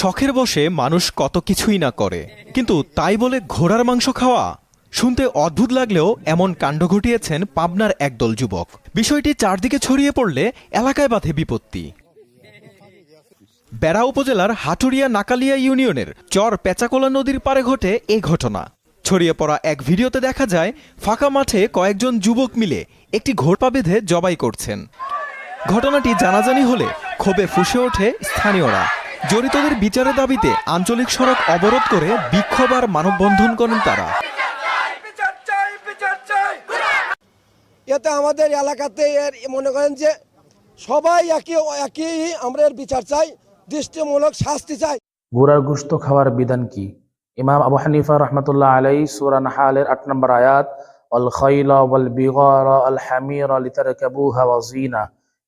শখের বসে মানুষ কত কিছুই না করে, কিন্তু তাই বলে ঘোড়ার মাংস খাওয়া? শুনতে অদ্ভুত লাগলেও এমন কাণ্ড ঘটিয়েছেন পাবনার একদল যুবক। বিষয়টি চারদিকে ছড়িয়ে পড়লে এলাকায় বাঁধে বিপত্তি। বেড়া উপজেলার হাটুরিয়া নাকালিয়া ইউনিয়নের চর পেচাকোলা নদীর পারে ঘটে এ ঘটনা। ছড়িয়ে পড়া এক ভিডিওতে দেখা যায়, ফাঁকা মাঠে কয়েকজন যুবক মিলে একটি ঘোড়পা বেঁধে জবাই করছেন। ঘটনাটি জানাজানি হলে ক্ষোভে ফুসে ওঠে স্থানীয়রা। জড়িতদের বিচারের দাবিতে আঞ্চলিক সড়ক অবরোধ করে বিক্ষোভ আর মানববন্ধন করেন তারা। এতে আমাদের এলাকাতে এর মনে করেন যে সবাই একই একই আমরা এর বিচার চাই দৃষ্টিমূলক শাস্তি চাই। ঘোড়ার গোশত খাওয়ার বিধান কি? ইমাম আবু হানিফা রহমতুল্লাহ আলাই সুরা নাহালের আট নম্বর আয়াত অল খৈলা ওয়াল বিগর আল হামির লিতারকাবুহা ওয়া জিনা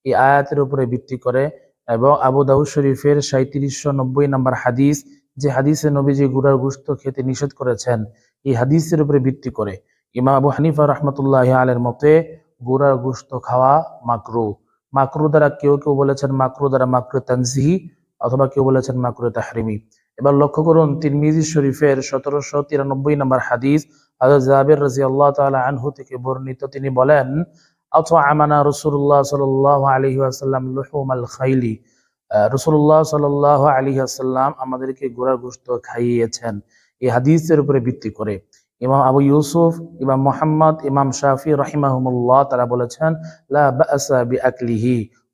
এই আয়াতের উপরে ভিত্তি করে এবং আবু দাউদ শরীফের সাঁত্রিশশো নব্বই নম্বর হাদিস, যে হাদিসে নবীজি গুড়ার গোশত খেতে নিষেধ করেছেন, এই হাদিসের উপরে ভিত্তি করে ইমা আবু হানিফা রহমতুল্লাহ আলের মতে গুড়ার গোশত খাওয়া মাকরু। মাকরু দ্বারা কেউ কেউ বলেছেন মাকরু দ্বারা মাকরু তানজিহি অথবা কেউ বলেছেন মাকরু তাহরিমি। এবার লক্ষ্য করুন তিরমিজি শরীফের সতেরোশো তিরানব্বই নম্বর হাদিস হযরত জাবির রাজি আল্লাহ তাআলা আনহু থেকে বর্ণিত। তিনি বলেন অথবা আমানা রসুল্লাহ সাল্লাহ আলহি আসাল্লাম খাইলি। রসুল্লাহ সাল্লাহ আলী আসাল্লাম আমাদেরকে গোড়ার গোস্ত খাইয়েছেন। এই হাদিসের উপরে ভিত্তি করে ইমাম আবু ইউসুফ, ইমাম মোহাম্মদ, ইমাম শাফি রহিমাহুমুল্লাহ তারা বলেছেন, লা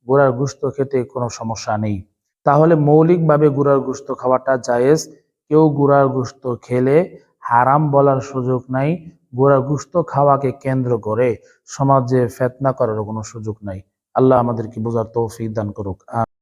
গোড়ার গোস্ত খেতে কোনো সমস্যা নেই। তাহলে মৌলিকভাবে গুড়ার গোস্ত খাওয়াটা জায়েজ। কেউ গুড়ার গোস্ত খেলে হারাম বলার সুযোগ নাই। গুড়ার গুস্ত খাওয়াকে কেন্দ্র করে সমাজে ফেতনা করার কোনো সুযোগ নাই। আল্লাহ আমাদেরকে বোঝার তৌফিক দান করুক